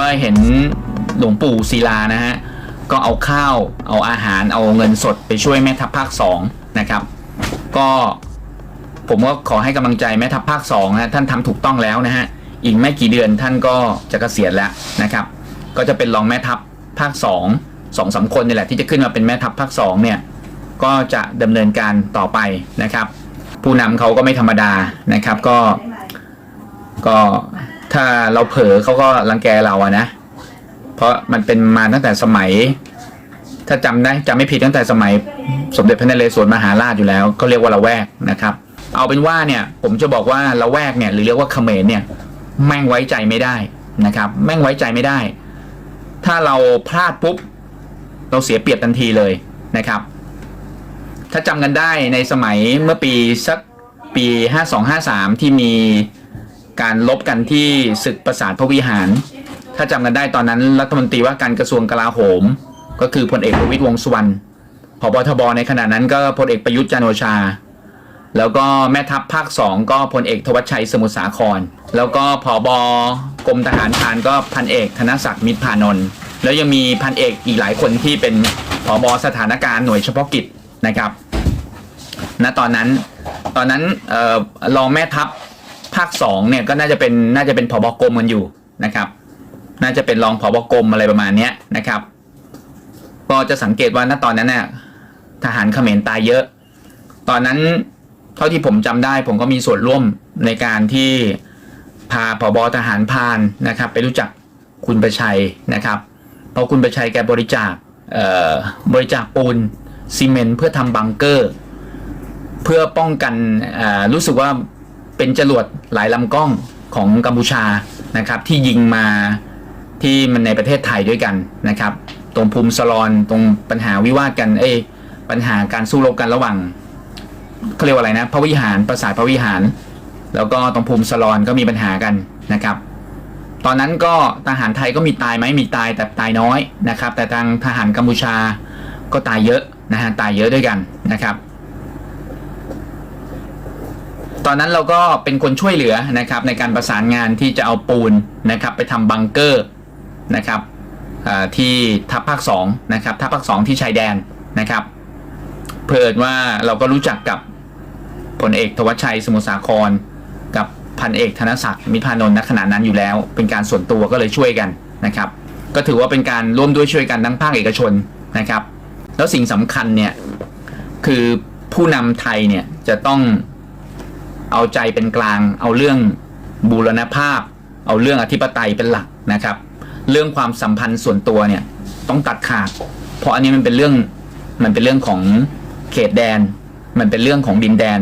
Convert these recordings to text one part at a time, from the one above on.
ก็เห็นหลวงปู่ศิลานะฮะ ก็เอาข้าว เอาอาหาร เอาเงินสดไปช่วยแม่ทัพภาคสองนะครับ ก็ผมก็ขอให้กำลังใจแม่ทัพภาคสองนะท่านทำถูกต้องแล้วนะฮะ อีกไม่กี่เดือนท่านก็จะเกษียณแล้วนะครับ ก็จะเป็นรองแม่ทัพภาคสองสองสามคนนี่แหละที่จะขึ้นมาเป็นแม่ทัพภาคสองเนี่ย ก็จะดำเนินการต่อไปนะครับ ผู้นำเขาก็ไม่ธรรมดานะครับ ก็ก็ ถ้าเราเผลอเขาก็รังแกเราอะนะ เพราะมันเป็นมาตั้งแต่สมัย ถ้าจำได้จำไม่ผิดตั้งแต่สมัย สมเด็จพระนเรศวรมหาราชอยู่แล้วก็เรียกว่าละแวกนะครับ เอาเป็นว่าเนี่ย ผมจะบอกว่าละแวกเนี่ยหรือเรียกว่าเขมรเนี่ยแม่งไว้ใจไม่ได้นะครับ แม่งไว้ใจไม่ได้ ถ้าเราพลาดปุ๊บ เราเสียเปรียบทันทีเลยนะครับ ถ้าจำกันได้ในสมัยเมื่อปีสักปี 5253 ที่มี การลบกันที่ศึกประสาทพระวิหาร ถ้าจำกันได้ตอนนั้นรัฐมนตรีว่าการกระทรวงกลาโหม ก็คือพลเอกประวิตรวงสุวรรณผบทบในขณะนั้นก็พลเอกประยุทธ์จันโอชา แล้วก็แม่ทัพภาคสองก็พลเอกทวัชชัยสมุทรสาคร แล้วก็ผอบกรมทหารพรานก็พันเอกธนศักดิ์มิตรพานนท์แล้วยังมีพันเอกอีกหลายคนที่เป็นผอบสถานการณ์หน่วยเฉพาะกิจนะครับณตอนนั้นตอนนั้นออรองแม่ทัพ ภาคสองเนี่ยก็น่าจะเป็นน่าจะเป็นผบกรมกันอยู่นะครับ น่าจะเป็นรองผบกรมอะไรประมาณเนี้ยนะครับ ก็จะสังเกตว่าณตอนนั้นเนี่ยทหารเขมรตายเยอะ ตอนนั้นเท่าที่ผมจำได้ ผมก็มีส่วนร่วมในการที่พาผบทหารพานนะครับ ไปรู้จักคุณประชัยนะครับเพราะคุณประชัยแกบริจาคเอ่อบริจาคปูนซีเมนต์เพื่อทำบังเกอร์ เพื่อป้องกันอ่ารู้สึกว่า เป็นจรวดหลายลำกล้องของกัมพูชานะครับ ที่ยิงมาที่มันในประเทศไทยด้วยกันนะครับ ตรงภูมิสลอนตรงปัญหาวิวาทกันเอ้ปัญหาการสู้รบกันระหว่างเขาเรียกว่าอะไรนะพระวิหารปราสาทพระวิหาร แล้วก็ตรงภูมิสลอนก็มีปัญหากันนะครับ ตอนนั้นก็ทหารไทยก็มีตายไหมมีตายแต่ตายน้อยนะครับ แต่ทางทหารกัมพูชาก็ตายเยอะนะฮะตายเยอะด้วยกันนะครับ ตอนนั้นเราก็เป็นคนช่วยเหลือนะครับในการประสานงานที่จะเอาปูนนะครับไปทำบังเกอร์นะครับที่ทัพภาคสองนะครับทัพภาคสองที่ชายแดนนะครับเพิ่นว่าเราก็รู้จักกับพลเอกทวัชชัยสมุทรสาคร กับพันเอกธนศักดิ์มิพานนท์ณขณะนั้นอยู่แล้ว เป็นการส่วนตัวก็เลยช่วยกันนะครับ ก็ถือว่าเป็นการร่วมด้วยช่วยกันทั้งภาคเอกชนนะครับ แล้วสิ่งสำคัญเนี่ยคือผู้นำไทยเนี่ยจะต้อง เอาใจเป็นกลาง เอาเรื่องบูรณภาพ เอาเรื่องอธิปไตยเป็นหลักนะครับ เรื่องความสัมพันธ์ส่วนตัวเนี่ยต้องตัดขาด เพราะอันนี้มันเป็นเรื่องมันเป็นเรื่องของเขตแดน มันเป็นเรื่องของดินแดน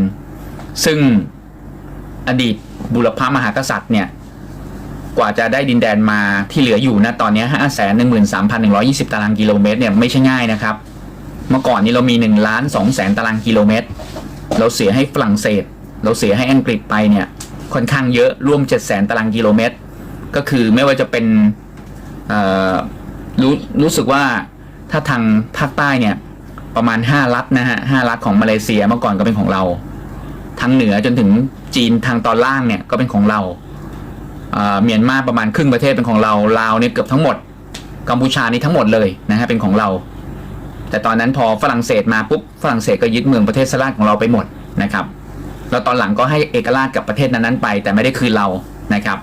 ซึ่งอดีตบุรพามหากษัตริย์เนี่ยกว่าจะได้ดินแดนมาที่เหลืออยู่นะตอนนี้ห้าแสนหนึ่งหมื่นสามพันหนึ่งร้อยี่สิบตารางกิโลเมตรเนี่ยไม่ใช่ง่ายนะครับ เมื่อก่อนนี้เรามีหนึ่งล้านสองแสนตารางกิโลเมตร เราเสียให้ฝรั่งเศส เราเสียให้อังกฤษไปเนี่ยค่อนข้างเยอะร่วมเจ็ดแสนตารางกิโลเมตร ก็คือไม่ว่าจะเป็นรู้รู้สึกว่าถ้าทางภาคใต้เนี่ยประมาณห้ารัฐนะฮะห้ารัฐของมาเลเซียเมื่อก่อนก็เป็นของเรา ทางเหนือจนถึงจีนทางตอนล่างเนี่ยก็เป็นของเราเอ่อเมียนมาประมาณครึ่งประเทศเป็นของเราลาวเนี่ยเกือบทั้งหมดกัมพูชานี่ทั้งหมดเลยนะฮะเป็นของเรา แต่ตอนนั้นพอฝรั่งเศสมาปุ๊บฝรั่งเศสก็ยึดเมืองประเทศสลาดของเราไปหมดนะครับ แล้วตอนหลังก็ให้เอกราชกับประเทศนั้นๆไป แต่ไม่ได้คืนเรานะครับ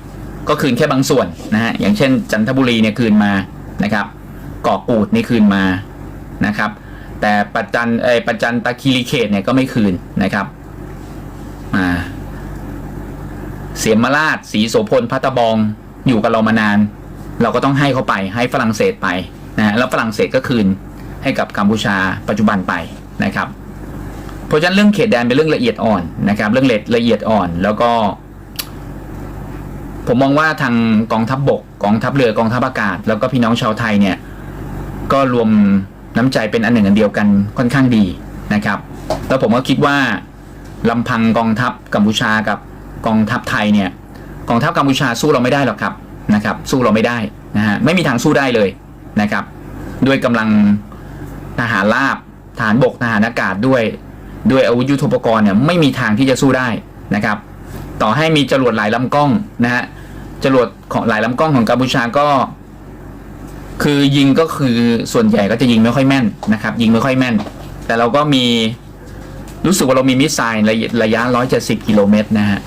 ก็คืนแค่บางส่วนนะฮะอย่างเช่น จันทบุรีเนี่ยคืนมานะครับเกาะกูดนี่คืนมานะครับ แต่ปัจจันเอปัจจันตะคีรีเขตเนี่ยก็ไม่คืนนะครับอ่าเสียมราชสีโสพลพัตตบองอยู่กับเรามานาน เราก็ต้องให้เขาไปให้ฝรั่งเศสไปนะฮะแล้วฝรั่งเศสก็คืนให้กับกัมพูชาปัจจุบันไปนะครับ ราะฉะนั้นเรื่องเขตแดนเป็นเรื่องละเอียดอ่อนนะครับ เรื่องละเอียดอ่อน แล้วก็ ผมมองว่าทางกองทัพบบกกองทัพเรือกองทัพอากาศ แล้วก็พี่น้องชาวไทยเนี่ย ก็รวมน้ำใจเป็นอันหนึ่งอันเดียวกันค่อนข้างดีนะครับ แล้วผมก็คิดว่าลำพังกองทัพกัมพูชากับกองทัพไทยเนี่ย กองทัพกัมพูชาสู้เราไม่ได้หรอกครับนะครับ สู้เราไม่ได้นะฮะไม่มีทางสู้ได้เลยนะครับ ด้วยกำลังทหารราบทหารบกทหารอากาศด้วย ด้วยอาวุธยุทโธปกรณ์เนี่ยไม่มีทางที่จะสู้ได้นะครับ ต่อให้มีจรวดหลายลำกล้องนะฮะจรวดของหลายลำกล้องของกัมพูชาก็ คือยิงก็คือส่วนใหญ่ก็จะยิงไม่ค่อยแม่นนะครับ ยิงไม่ค่อยแม่น แต่เราก็มีรู้สึกว่าเรามีมิสไซล์ระยะระยะ170 กิโลเมตรนะฮะ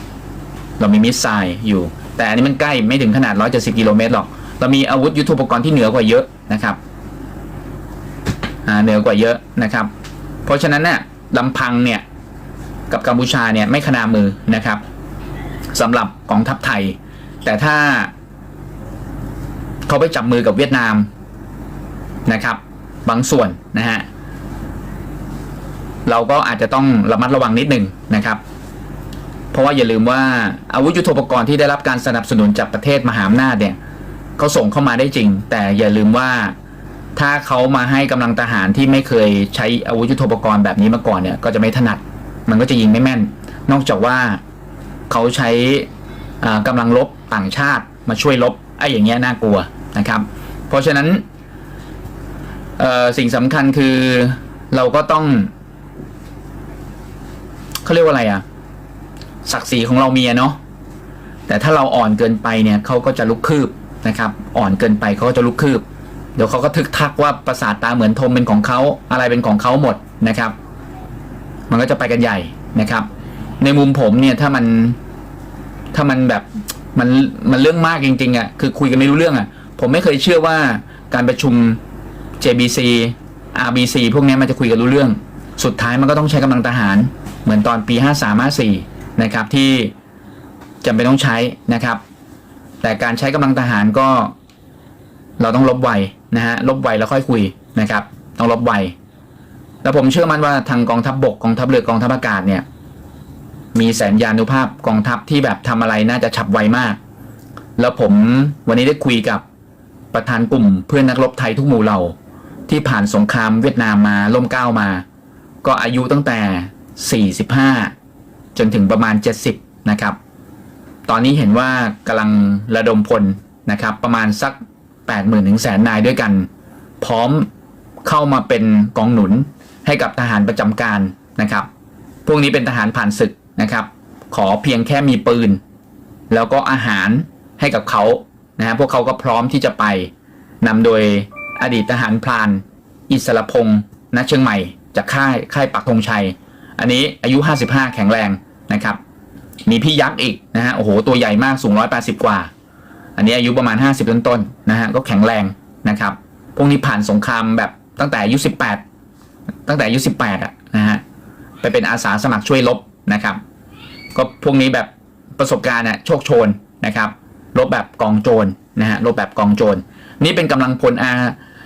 เรามีมิสไซล์อยู่ แต่อันนี้มันใกล้ไม่ถึงขนาด 170 กิโลเมตรหรอก เรามีอาวุธยุทโธปกรณ์ที่เหนือกว่าเยอะนะครับเหนือกว่าเยอะนะครับ เพราะฉะนั้นเนี่ย ลำพังเนี่ยกับกัมพูชาเนี่ยไม่ขนามือนะครับสำหรับกองทัพไทย แต่ถ้าเขาไปจับมือกับเวียดนามนะครับ บางส่วนนะฮะเราก็อาจจะต้องระมัดระวังนิดหนึ่งนะครับ เพราะว่าอย่าลืมว่าอาวุธยุทโธปกรณ์ที่ได้รับการสนับสนุนจากประเทศมหาอำนาจเนี่ยเขาส่งเข้ามาได้จริง แต่อย่าลืมว่า ถ้าเขามาให้กำลังทหารที่ไม่เคยใช้อาวุธยุทโธปกรณ์แบบนี้มาก่อนเนี่ย ก็จะไม่ถนัด มันก็จะยิงไม่แม่น นอกจากว่าเขาใช้อ่ากำลังรบต่างชาติมาช่วยรบไอ้อย่างเงี้ยน่ากลัวนะครับ เพราะฉะนั้นสิ่งสำคัญคือเราก็ต้องเขาเรียกว่าอะไรอะศักดิ์ศรีของเรามีเนาะแต่ถ้าเราอ่อนเกินไปเนี่ยเขาก็จะลุกคืบนะครับ อ่อนเกินไปเขาก็จะลุกคืบ เดี๋ยวเขาก็ทึกทักว่าประสาทตาเหมือนทมเป็นของเขาอะไรเป็นของเขาหมดนะครับ มันก็จะไปกันใหญ่นะครับ ในมุมผมเนี่ยถ้ามันถ้ามันแบบมันมันเรื่องมากจริงๆอะ่ะคือคุยกันไม่รู้เรื่องอะ่ะ ผมไม่เคยเชื่อว่าการประชุม JBC RBC พวกนี้มันจะคุยกันรู้เรื่อง สุดท้ายมันก็ต้องใช้กำลังทหาร เหมือนตอนปี 53 54 นะครับ ที่จำเป็นต้องใช้นะครับ แต่การใช้กำลังทหารก็ เราต้องลบไว นะฮะลบไวแล้วค่อยคุยนะครับ ต้องลบไวแล้วผมเชื่อมั่นว่าทางกองทัพบบกกองทัพเรือกองทัพอากาศเนี่ย มีแสนยานุภาพกองทัพที่แบบทำอะไรน่าจะฉับไวมาก แล้วผมวันนี้ได้คุยกับประธานกลุ่มเพื่อนนักรบไทยทุกหมู่เหล่า ที่ผ่านสงครามเวียดนามมาล่มเก้ามา ก็อายุตั้งแต่ 45 จนถึงประมาณ 70 นะครับ ตอนนี้เห็นว่ากำลังระดมพลนะครับ ประมาณสัก 80,000ถึงแสนนายด้วยกัน พร้อมเข้ามาเป็นกองหนุนให้กับทหารประจำการนะครับ พวกนี้เป็นทหารผ่านศึกนะครับ ขอเพียงแค่มีปืน แล้วก็อาหารให้กับเขานะฮะพวกเขาก็พร้อมที่จะไปนำโดยอดีตทหารพราน อิสรพงษ์ณเชียงใหม่ จากค่ายค่ายปักธงชัย อันนี้อายุ 55 แข็งแรงนะครับ มีพี่ยักษ์อีกนะฮะโอ้โหตัวใหญ่มากสูง 180 กว่า อันนี้อายุประมาณ 50 ต้นๆนะฮะก็แข็งแรงนะครับ พวกนี้ผ่านสงครามแบบตั้งแต่อายุ18 ตั้งแต่อายุ18อะนะฮะไปเป็นอาสาสมัครช่วยรบนะครับ ก็พวกนี้แบบประสบการณ์น่ะโชคโชนนะครับรบแบบกองโจรนะฮะรบแบบกองโจรนี่เป็นกำลังพลอา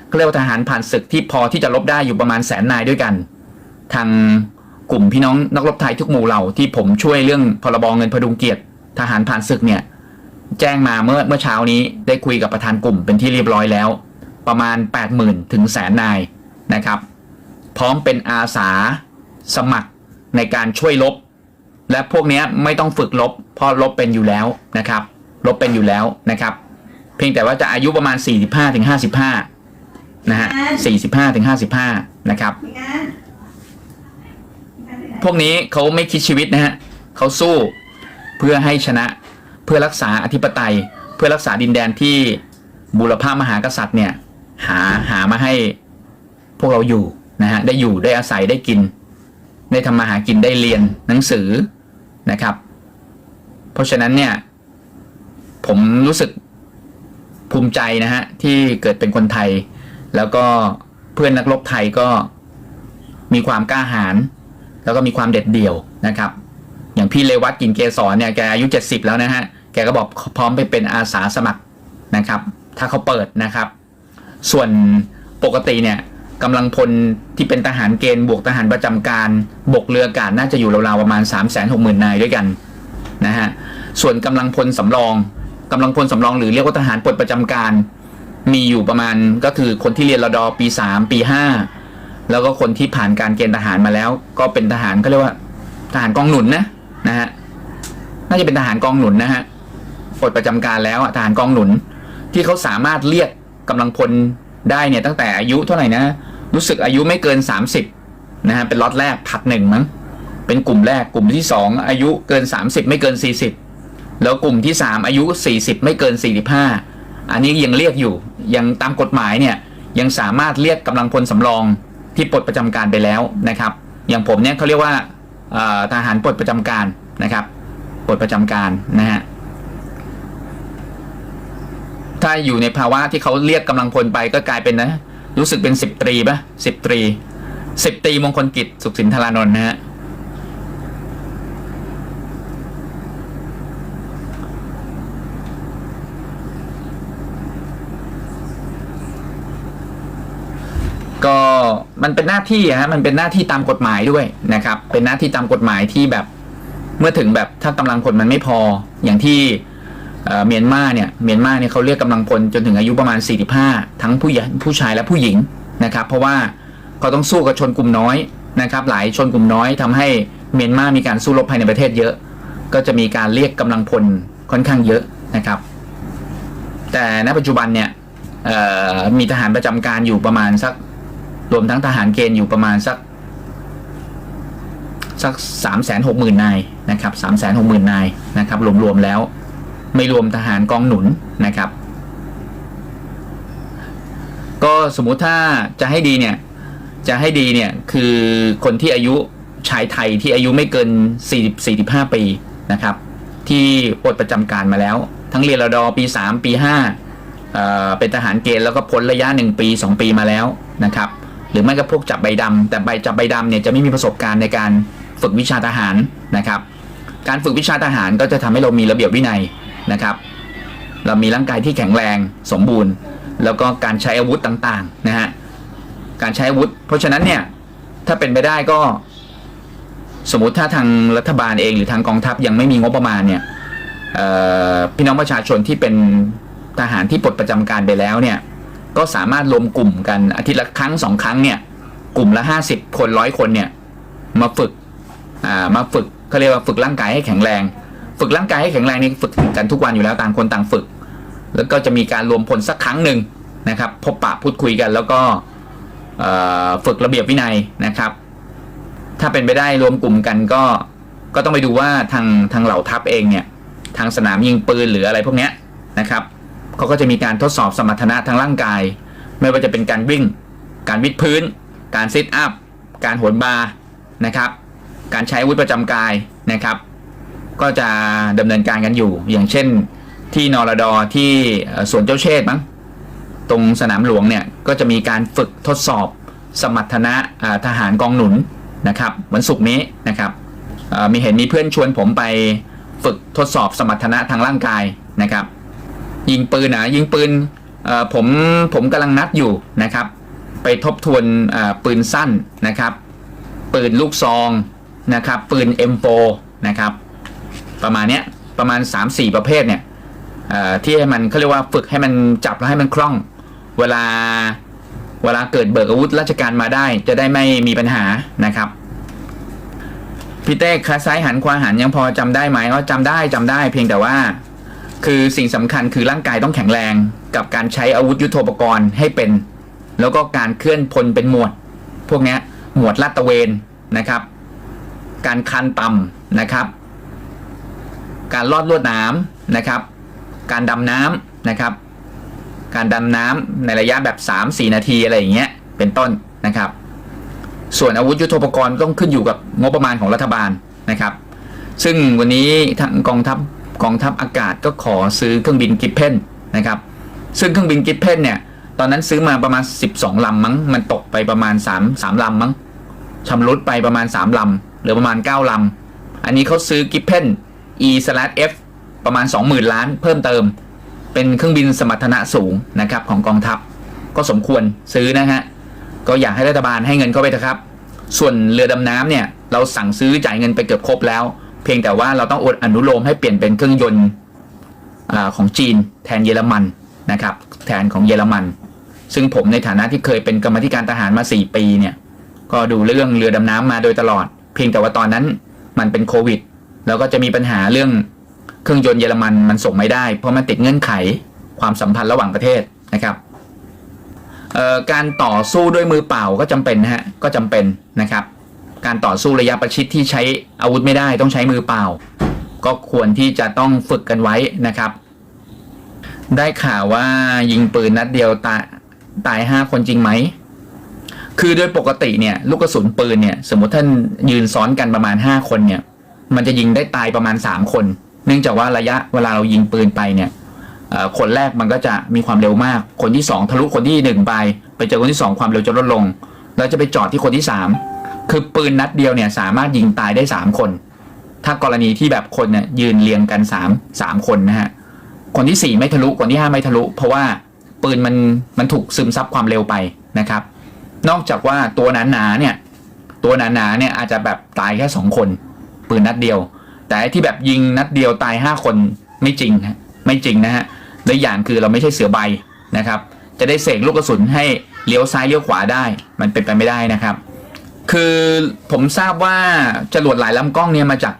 เขาเรียกว่าทหารผ่านศึกที่พอที่จะรบได้อยู่ประมาณแสนนายด้วยกัน ทางกลุ่มพี่น้องนักรบไทยทุกหมู่เหล่าที่ผมช่วยเรื่องพรบเงินพดุงเกียรติทหารผ่านศึกเนี่ย แจ้งมาเมื่อเมื่อเช้านี้ได้คุยกับประธานกลุ่มเป็นที่เรียบร้อยแล้ว ประมาณ 80,000 ถึงแสนนายนะครับ พร้อมเป็นอาสาสมัครในการช่วยลบ และพวกเนี้ยไม่ต้องฝึกลบ เพราะลบเป็นอยู่แล้วนะครับลบเป็นอยู่แล้วนะครับ เพียงแต่ว่าจะอายุประมาณ 45ถึง55นะฮะ45ถึง55นะครับพี่อันพวกนี้เขาไม่คิดชีวิตนะฮะเขาสู้เพื่อให้ชนะ เพื่อรักษาอธิปไตย เพื่อรักษาดินแดนที่บุรพามหากษัตริย์เนี่ยหาหามาให้พวกเราอยู่นะฮะได้อยู่ได้อาศัยได้กิน ได้ทำมาหากินได้เรียนหนังสือนะครับ เพราะฉะนั้นเนี่ยผมรู้สึกภูมิใจนะฮะที่เกิดเป็นคนไทย แล้วก็เพื่อนนักรบไทยก็มีความกล้าหาญแล้วก็มีความเด็ดเดี่ยวนะครับ อย่างพี่เลวัตกินเกสรเนี่ยแกอายุ 70 แล้วนะฮะ แกก็บอกพร้อมไปเป็นอาสาสมัครนะครับ ถ้าเขาเปิดนะครับ ส่วนปกติเนี่ยกำลังพลที่เป็นทหารเกณฑ์บวกทหารประจำการ บกเรืออากาศน่าจะอยู่ราวๆประมาณ 3 6 0 0 0 0นายด้วยกันนะฮะ ส่วนกำลังพลสำรองกำลังพลสำรองหรือเรียกว่าทหารปลดประจำการ มีอยู่ประมาณก็คือคนที่เรียนรดอปี 3 ปี 5 แล้วก็คนที่ผ่านการเกณฑ์ทหารมาแล้ว ก็เป็นทหารก็เรียกว่าทหารกองหนุนนะ นะฮะน่าจะเป็นทหารกองหนุนนะฮะปลดประจำการแล้วอะทหารกองหนุน ที่เขาสามารถเรียกกำลังพลได้เนี่ยตั้งแต่อายุเท่าไหร่นะ รู้สึกอายุไม่เกิน 30นะฮะเป็นล็อตแรกผัดหนึ่งมั้งเป็นกลุ่มแรกกลุ่มที่สองอายุเกิน 30 ไม่เกิน 40 แล้วกลุ่มที่สามอายุ 40 ไม่เกิน 45 อันนี้ยังเรียกอยู่ยังตามกฎหมายเนี่ยยังสามารถเรียกกำลังพลสำรองที่ปลดประจำการไปแล้วนะครับ อย่างผมเนี่ยเขาเรียกว่า ทหารปลดประจำการนะครับปลดประจำการนะฮะถ้าอยู่ในภาวะที่เขาเรียกกำลังพลไปก็กลายเป็นนะ รู้สึกเป็นสิบตรีปะสิบตรีสิบตรีมงคลกิจสุขสินธารานนท์นะฮะ ก็ มันเป็นหน้าที่อะฮะมันเป็นหน้าที่ตามกฎหมายด้วยนะครับ เป็นหน้าที่ตามกฎหมายที่แบบเมื่อถึงแบบถ้ากำลังพลมันไม่พออย่างที่เมียนมาเนี่ยเมียนมาเนี่ยเขาเรียกกำลังพลจนถึงอายุประมาณ 45 ทั้งผู้หญ่ผู้ชายและผู้หญิงนะครับ เพราะว่าเขาต้องสู้กับชนกลุ่มน้อยนะครับ หลายชนกลุ่มน้อยทำให้เมียนมามีการสู้รบภายในประเทศเยอะ ก็จะมีการเรียกกำลังพลค่อนข้างเยอะนะครับ แต่ณปัจจุบันเนี่ยมีทหารประจำการอยู่ประมาณสัก รวมทั้งทหารเกณฑ์อยู่ประมาณสักสักสามแสนหกหมื่นนายนะครับสามแสนหกหมื่นนายนะครับรวมๆแล้ว ไม่รวมทหารกองหนุนนะครับ ก็สมมุติถ้าจะให้ดีเนี่ยจะให้ดีเนี่ยคือคนที่อายุชายไทยที่อายุไม่เกิน 40 45 ปีนะครับ ที่ปลดประจำการมาแล้ว ทั้งเรียนรดอปี 3 ปี5เเป็นทหารเกณฑ์แล้วก็พ้นระยะ 1 ปี 2 ปีมาแล้วนะครับ หรือไม่ก็พวกจับใบดำแต่ใบจับใบดำเนี่ยจะไม่มีประสบการณ์ในการฝึกวิชาทหารนะครับ การฝึกวิชาทหารก็จะทำให้เรามีระเบียบวินัยนะครับ เรามีร่างกายที่แข็งแรงสมบูรณ์ แล้วก็การใช้อาวุธต่างๆนะฮะการใช้อาวุธ เพราะฉะนั้นเนี่ยถ้าเป็นไปได้ก็ สมมติถ้าทางรัฐบาลเองหรือทางกองทัพยังไม่มีงบประมาณเนี่ยพี่น้องประชาชนที่เป็นทหารที่ปลดประจำการไปแล้วเนี่ย ก็สามารถรวมกลุ่มกันอาทิตย์ละครั้งสองครั้งเนี่ย กลุ่มละห้าสิบคนร้อยคนเนี่ย มาฝึกอ่ามาฝึกเขาเรียกว่าฝึกร่างกายให้แข็งแรง ฝึกร่างกายให้แข็งแรงนี่ฝึกกันทุกวันอยู่แล้วต่างคนต่างฝึก แล้วก็จะมีการรวมพลสักครั้งหนึ่งนะครับ พบปะพูดคุยกัน แล้วก็ฝึกระเบียบวินัยนะครับ ถ้าเป็นไปได้รวมกลุ่มกันก็ก็ต้องไปดูว่าทางทางเหล่าทัพเองเนี่ยทางสนามยิงปืนหรืออะไรพวกเนี้ยนะครับ เขาก็จะมีการทดสอบสมรรถนะทางร่างกาย ไม่ว่าจะเป็นการวิ่ง การวิดพื้น การซิทอัพ การโหนบาร์นะครับ การใช้อาวุธประจำกายนะครับ ก็จะดำเนินการกันอยู่ อย่างเช่นที่นอรดอที่สวนเจ้าเชษมั้งตรงสนามหลวงเนี่ยก็จะมีการฝึกทดสอบสมรรถนะทหารกองหนุนนะครับวันศุกร์นี้นะครับมีเห็นมีเพื่อนชวนผมไปฝึกทดสอบสมรรถนะทางร่างกายนะครับ ยิงปืนนะยิงปืนผมผมกำลังนัดอยู่นะครับ ไปทบทวนปืนสั้นนะครับ ปืนลูกซองนะครับ ปืน M4 นะครับ ประมาณเนี้ยประมาณ 3-4 ประเภทเนี่ยที่ให้มันเขาเรียกว่าฝึกให้มันจับแล้วให้มันคล่อง เวลาเวลาเกิดเบิกอาวุธราชการมาได้ จะได้ไม่มีปัญหานะครับพี่เต้ขาซ้ายหันขวาหันยังพอจำได้ไหมก็จำได้จำได้เพียงแต่ว่า คือสิ่งสำคัญคือร่างกายต้องแข็งแรงกับการใช้อาวุธยุโทโธปกรณ์ให้เป็น แล้วก็การเคลื่อนพลเป็นหมวด พวกนี้หมวดลาดตะเวนนะครับ การคันต่ำนะครับ การลอดลวดน้ำนะครับ การดำน้ำนะครับ การดำน้ำในระยะแบบ 3-4 นาทีอะไรอย่างเงี้ยเป็นต้นนะครับ ส่วนอาวุธยุโทโธปกรณ์ต้องขึ้นอยู่กับงบประมาณของรัฐบาลนะครับ ซึ่งวันนี้ทางกองทัพ กองทัพอากาศก็ขอซื้อเครื่องบินกิฟเพนนะครับซึ่งเครื่องบินกิฟเพนเนี่ยตอนนั้นซื้อมาประมาณ 12 ลำมั้ง มันตกไปประมาณ 3 3ลำมั้งชำรุดไปประมาณ 3 ลำเหลือประมาณ 9 ลำ อันนี้เขาซื้อกิฟเพน E F ประมาณ 20,000 ล้านเพิ่มเติม เป็นเครื่องบินสมรรถนะสูงนะครับของกองทัพ ก็สมควรซื้อนะฮะ ก็อยากให้รัฐบาลให้เงินเข้าไปเถอะครับ ส่วนเรือดำน้ำเนี่ยเราสั่งซื้อจ่ายเงินไปเกือบครบแล้ว เพียงแต่ว่าเราต้องอดอนุโลมให้เปลี่ยนเป็นเครื่องยนต์ของจีน แทนเยอรมันนะครับแทนของเยอรมัน ซึ่งผมในฐานะที่เคยเป็นกรรมธิการทหารมา 4 ปีเนี่ยก็ดูเรื่องเรือดำน้ำมาโดยตลอด เพียงแต่ว่าตอนนั้นมันเป็นโควิด แล้วก็จะมีปัญหาเรื่องเครื่องยนต์เยอรมันมันส่งไม่ได้ เพราะมันติดเงื่อนไขความสัมพันธ์ระหว่างประเทศนะครับการต่อสู้ด้วยมือเปล่าก็จำเป็นนะฮะก็จำเป็นนะครับ การต่อสู้ระยะประชิดที่ใช้อาวุธไม่ได้ต้องใช้มือเปล่า ก็ควรที่จะต้องฝึกกันไว้นะครับ ได้ข่าวว่ายิงปืนนัดเดียวตายตายห้าคนจริงไหม คือโดยปกติเนี่ยลูกกระสุนปืนเนี่ยสมมติท่านยืนซ้อนกันประมาณห้าคนเนี่ย มันจะยิงได้ตายประมาณสามคน เนื่องจากว่าระยะเวลาเรายิงปืนไปเนี่ยคนแรกมันก็จะมีความเร็วมาก คนที่สองทะลุคนที่หนึ่งไป ไปเจอคนที่สองความเร็วจะลดลง แล้วจะไปจอดที่คนที่สาม คือปืนนัดเดียวเนี่ยสามารถยิงตายได้สามคน ถ้ากรณีที่แบบคนเนี่ยยืนเรียงกันสามสามคนนะฮะคนที่สี่ไม่ทะลุคนที่ห้าไม่ทะลุ เพราะว่าปืนมันมันถูกซึมซับความเร็วไปนะครับ นอกจากว่าตัวหนาๆเนี่ยตัวหนาๆเนี่ยอาจจะแบบตายแค่สองคน ปืนนัดเดียว แต่ที่แบบยิงนัดเดียวตายห้าคนไม่จริงฮะไม่จริงนะฮะและอย่างคือเราไม่ใช่เสือใบนะครับ จะได้เสกลูกกระสุนให้เลี้ยวซ้ายเลี้ยวขวาได้ มันเป็นไปไม่ได้นะครับ คือผมทราบว่าจรวดหลายลำกล้องเนี่ยมาจาก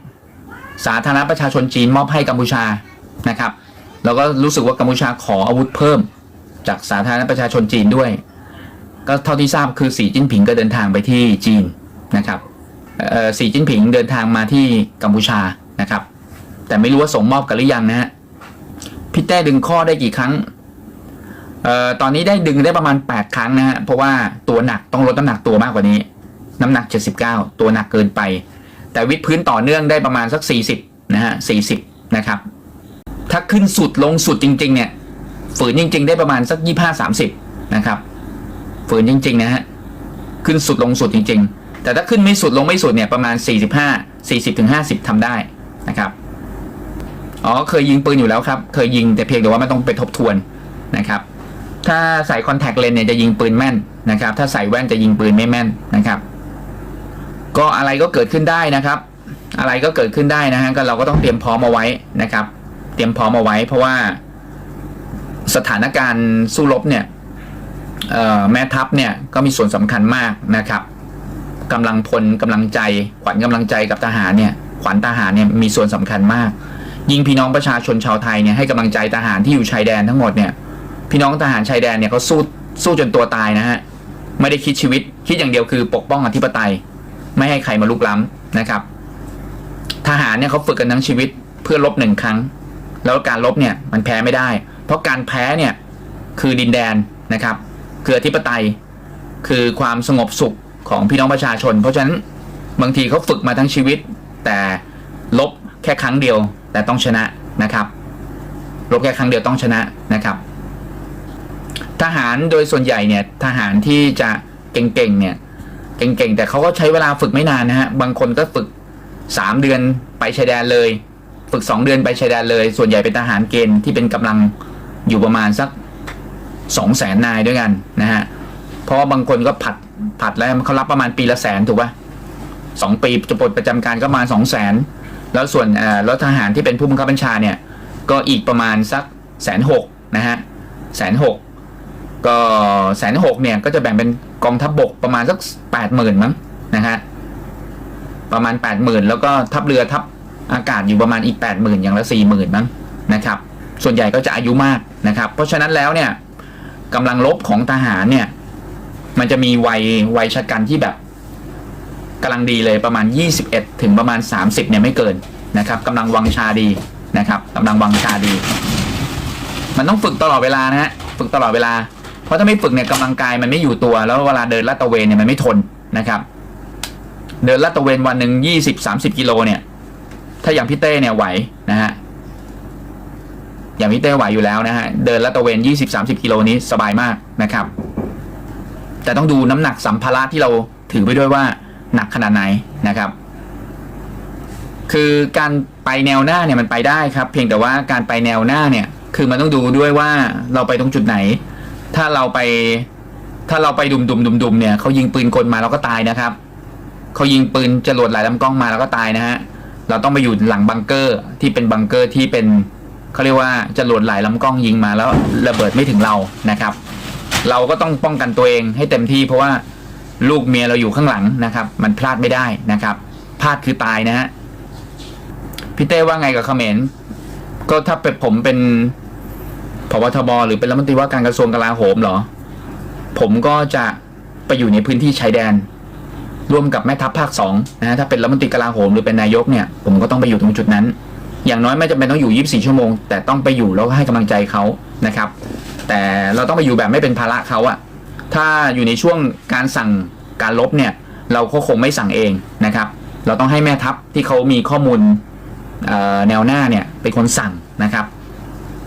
สาธารณประชาชนจีนมอบให้กัมพูชานะครับแล้วก็รู้สึกว่ากัมพูชาขออาวุธเพิ่ม จากสาธารณประชาชนจีนด้วย ก็เท่าที่ทราบคือสีจิ้นผิงก็เดินทางไปที่จีนนะครับเอ่อสีจิ้นผิงเดินทางมาที่กัมพูชานะครับ แต่ไม่รู้ว่าส่งมอบกันหรือยังนะฮะพี่แต้ดึงข้อได้กี่ครั้งเอ่อตอนนี้ได้ดึงได้ประมาณ 8 ครั้งนะฮะเพราะว่าตัวหนักต้องลดน้ำหนักตัวมากกว่านี้ น้ำหนัก 79 ตัวหนักเกินไป แต่วิดพื้นต่อเนื่องได้ประมาณสัก 40 นะฮะ 40 นะครับ ถ้าขึ้นสุดลงสุดจริง ๆ เนี่ย ฝืนจริง ๆ ได้ประมาณสักยี่ห้าสามสิบนะครับ ฝืนจริง ๆ นะฮะ ขึ้นสุดลงสุดจริง ๆ แต่ถ้าขึ้นไม่สุดลงไม่สุดเนี่ยประมาณสี่สิบห้าสี่สิบถึงห้าสิบทำได้นะครับ อ๋อ เคยยิงปืนอยู่แล้วครับ เคยยิงแต่เพียงแต่ว่าไม่ต้องไปทบทวนนะครับ ถ้าใส่คอนแทคเลนส์เนี่ยจะยิงปืนแม่นนะครับ ถ้าใส่แว่นจะยิงปืนไม่แม่นนะครับ ก็อะไรก็เกิดขึ้นได้นะครับ อะไรก็เกิดขึ้นได้นะฮะก็เราก็ต้องเตรียมพร้อมเอาไว้นะครับ เตรียมพร้อมเอาไว้ เพราะว่าสถานการณ์สู้รบเนี่ยแม่ทัพเนี่ยก็มีส่วนสำคัญมากนะครับกำลังพลกำลังใจ ขวัญกำลังใจกับทหารเนี่ยขวัญทหารเนี่ยมีส่วนสำคัญมาก ยิ่งพี่น้องประชาชนชาวไทยเนี่ยให้กำลังใจทหารที่อยู่ชายแดนทั้งหมดเนี่ยพี่น้องทหารชายแดนเนี่ยเขาสู้สู้จนตัวตายนะฮะไม่ได้คิดชีวิตคิดอย่างเดียวคือปกป้องอธิปไตย ไม่ให้ใครมาลุกล้ำนะครับ ทหารเนี่ยเขาฝึกกันทั้งชีวิตเพื่อลบหนึ่งครั้ง แล้วการลบเนี่ยมันแพ้ไม่ได้ เพราะการแพ้เนี่ยคือดินแดนนะครับคืออธิปไตย คือความสงบสุขของพี่น้องประชาชน เพราะฉะนั้นบางทีเขาฝึกมาทั้งชีวิต แต่ลบแค่ครั้งเดียว แต่ต้องชนะนะครับลบแค่ครั้งเดียวต้องชนะนะครับ ทหารโดยส่วนใหญ่เนี่ยทหารที่จะเก่งๆเนี่ย เก่งๆ แต่เขาก็ใช้เวลาฝึกไม่นานนะฮะ บางคนก็ฝึกสามเดือนไปชายแดนเลย ฝึกสองเดือนไปชายแดนเลย ส่วนใหญ่เป็นทหารเกณฑ์ที่เป็นกำลังอยู่ประมาณสักสองแสนนายด้วยกันนะฮะ เพราะว่าบางคนก็ผัดผัดแล้วเขารับประมาณปีละแสนถูกป่ะสองปีจะปลดประจำการก็มาสองแสนแล้วส่วนเอ่อแล้วทหารที่เป็นผู้บังคับบัญชาเนี่ย ก็อีกประมาณสักแสนหกนะฮะแสนหกก็แสนหกเนี่ยก็จะแบ่งเป็น กองทัพบบกประมาณสักแปดหมื่นมั้งนะฮะประมาณ8 0,000แล้วก็ทัพเรือทัพอากาศอยู่ประมาณอีก80,000อย่างละ40,000มั้งนะครับ ส่วนใหญ่ก็จะอายุมากนะครับ เพราะฉะนั้นแล้วเนี่ยกำลังลบของทหารเนี่ย มันจะมีวัยวัยชะกันที่แบบกำลังดีเลยประมาณ 21 ถึงประมาณ 30เนี่ยไม่เกินนะครับกำลังวังชาดีนะครับกำลังวังชาดี มันต้องฝึกตลอดเวลานะฮะฝึกตลอดเวลา เพราะถ้าไม่ฝึกเนี่ยกำลังกายมันไม่อยู่ตัว แล้วเวลาเดินลาดตระเวนเนี่ยมันไม่ทนนะครับ เดินลาดตระเวนวันหนึ่งยี่สิบสามสิบกิโลเนี่ย ถ้าอย่างพี่เต้เนี่ยไหวนะฮะอย่างพี่เต้ไหวอยู่แล้วนะฮะเดินลาดตระเวนยี่สิบสามสิบกิโลนี้สบายมากนะครับ แต่ต้องดูน้ำหนักสัมภาระที่เราถือไปด้วยว่าหนักขนาดไหนนะครับ คือการไปแนวหน้าเนี่ยมันไปได้ครับ เพียงแต่ว่าการไปแนวหน้าเนี่ย คือมันต้องดูด้วยว่าเราไปตรงจุดไหน ถ้าเราไป ถ้าเราไปดุมดุมดุมดุมเนี่ยเขายิงปืนกลมาเราก็ตายนะครับเขายิงปืนจรวดหลายลำกล้องมาแล้วก็ตายนะฮะเราต้องไปอยู่หลังบังเกอร์ที่เป็นบังเกอร์ที่เป็นเขาเรียกว่าจรวดหลายลำกล้องยิงมาแล้วระเบิดไม่ถึงเรานะครับ เราก็ต้องป้องกันตัวเองให้เต็มที่เพราะว่าลูกเมียเราอยู่ข้างหลังนะครับ มันพลาดไม่ได้นะครับพลาดคือตายนะฮะพี่เต้ว่าไงกับเขมรก็ถ้าเป็นผมเป็น พบทบหรือเป็นรัฐมนตรีว่าการกระทรวงกลาโหมเหรอ ผมก็จะไปอยู่ในพื้นที่ชายแดน ร่วมกับแม่ทัพภาคสองนะถ้าเป็นรัฐมนตรีกลาโหมหรือเป็นนายกเนี่ยผมก็ต้องไปอยู่ตรงจุดนั้น อย่างน้อยไม่จำเป็นต้องอยู่ 24 ชั่วโมง แต่ต้องไปอยู่แล้วให้กำลังใจเขานะครับ แต่เราต้องไปอยู่แบบไม่เป็นภาระเขาอะถ้าอยู่ในช่วงการสั่งการลบเนี่ย เราก็คงไม่สั่งเองนะครับ เราต้องให้แม่ทัพที่เขามีข้อมูลแนวหน้าเนี่ยเป็นคนสั่งนะครับ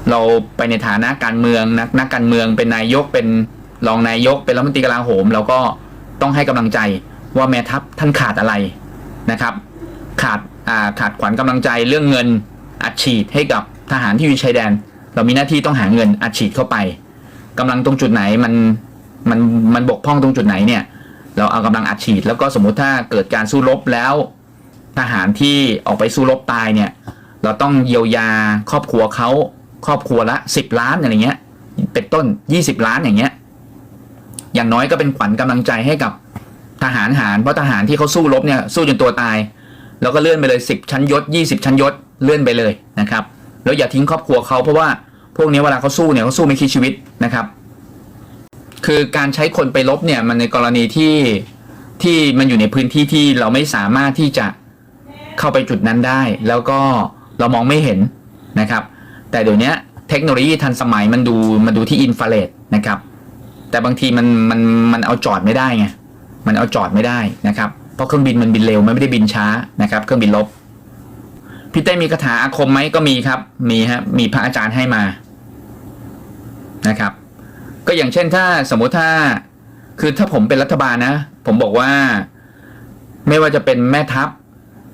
เราไปในฐานะการเมืองนักนักการเมืองเป็นนายกเป็นรองนายก เป็นรัฐมนตรีกลาโหม เราก็ต้องให้กำลังใจว่าแม่ทัพท่านขาดอะไรนะครับ ขาดอ่าขาดขวัญกำลังใจเรื่องเงินอัดฉีดให้กับทหารที่อยู่ชายแดน เรามีหน้าที่ต้องหาเงินอัดฉีดเข้าไปกำลังตรงจุดไหนมันมันมันบกพร่องตรงจุดไหนเนี่ย เราเอากำลังอัดฉีด แล้วก็สมมุติถ้าเกิดการสู้รบแล้ว ทหารที่ออกไปสู้รบตายเนี่ย เราต้องเยียวยาครอบครัวเขา ครอบครัวละสิบล้านอะไรเงี้ย เป็นต้นยี่สิบล้านอย่างเงี้ย อย่างน้อยก็เป็นขวัญกำลังใจให้กับทหารหารเพราะทหารที่เขาสู้รบเนี่ยสู้จนตัวตาย แล้วก็เลื่อนไปเลยสิบชั้นยศยี่สิบชั้นยศเลื่อนไปเลยนะครับ แล้วอย่าทิ้งครอบครัวเขาเพราะว่าพวกนี้เวลาเขาสู้เนี่ยเขาสู้ไม่คิดชีวิตนะครับ คือการใช้คนไปลบเนี่ยมันในกรณีที่ที่มันอยู่ในพื้นที่ที่เราไม่สามารถที่จะเข้าไปจุดนั้นได้ แล้วก็เรามองไม่เห็นนะครับ แต่เดี๋ยวนี้เทคโนโลยีทันสมัยมันดูมันดูที่อินฟราเรดนะครับ แต่บางทีมันมันมันเอาจอดไม่ได้ไงมันเอาจอดไม่ได้นะครับเพราะเครื่องบินมันบินเร็วมันไม่ได้บินช้านะครับ เครื่องบินลบพี่เต้มีคาถาอาคมไหมก็มีครับ มีฮะมีพระอาจารย์ให้มานะครับ ก็อย่างเช่นถ้าสมมุติถ้าคือถ้าผมเป็นรัฐบาลนะ ผมบอกว่า ไม่ว่าจะเป็นแม่ทัพ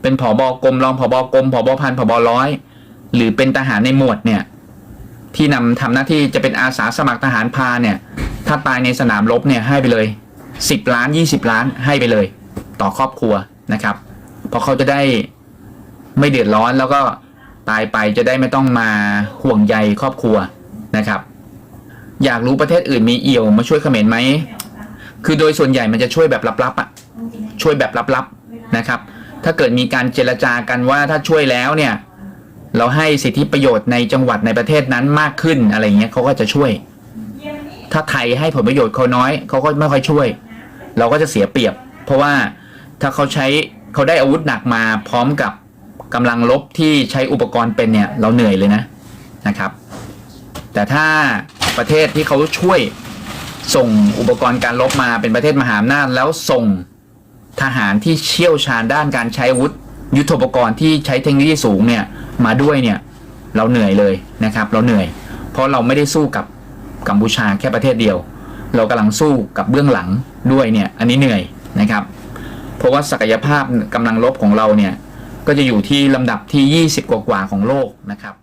เป็นผอบกรมรองผอบกรมผอบพันผอบร้อย หรือเป็นทหารในหมวดเนี่ย ที่นำทำหน้าที่จะเป็นอาสาสมัครทหารพาเนี่ย ถ้าตายในสนามรบเนี่ยให้ไปเลยสิบล้านยี่สิบล้านให้ไปเลย ต่อครอบครัวนะครับเพราะเขาจะได้ไม่เดือดร้อนแล้วก็ตายไปจะได้ไม่ต้องมาห่วงใยครอบครัวนะครับ อยากรู้ประเทศอื่นมีเอี่ยวมาช่วยเขมรไหมคือโดยส่วนใหญ่มันจะช่วยแบบลับๆอะช่วยแบบลับๆนะครับ ถ้าเกิดมีการเจรจากันว่าถ้าช่วยแล้วเนี่ย เราให้สิทธิประโยชน์ในจังหวัดในประเทศนั้นมากขึ้นอะไรเงี้ยเขาก็จะช่วย ถ้าไทยให้ผลประโยชน์เขาน้อยเขาก็ไม่ค่อยช่วย เราก็จะเสียเปรียบ เพราะว่าถ้าเขาใช้เขาได้อาวุธหนักมาพร้อมกับกำลังลบที่ใช้อุปกรณ์เป็นเนี่ยเราเหนื่อยเลยนะนะครับ แต่ถ้าประเทศที่เขาช่วยส่งอุปกรณ์การลบมาเป็นประเทศมหาอำนาจแล้วส่งทหารที่เชี่ยวชาญด้านการใช้อาวุธ ยุทโธปกรณ์ที่ใช้เทคโนโลยีสูงเนี่ยมาด้วยเนี่ยเราเหนื่อยเลยนะครับ เราเหนื่อย เพราะเราไม่ได้สู้กับกัมพูชาแค่ประเทศเดียว เรากำลังสู้กับเบื้องหลังด้วยเนี่ยอันนี้เหนื่อยนะครับ เพราะว่าศักยภาพกำลังลบของเราเนี่ยก็จะอยู่ที่ลำดับที่ 20 กว่าๆของโลกนะครับ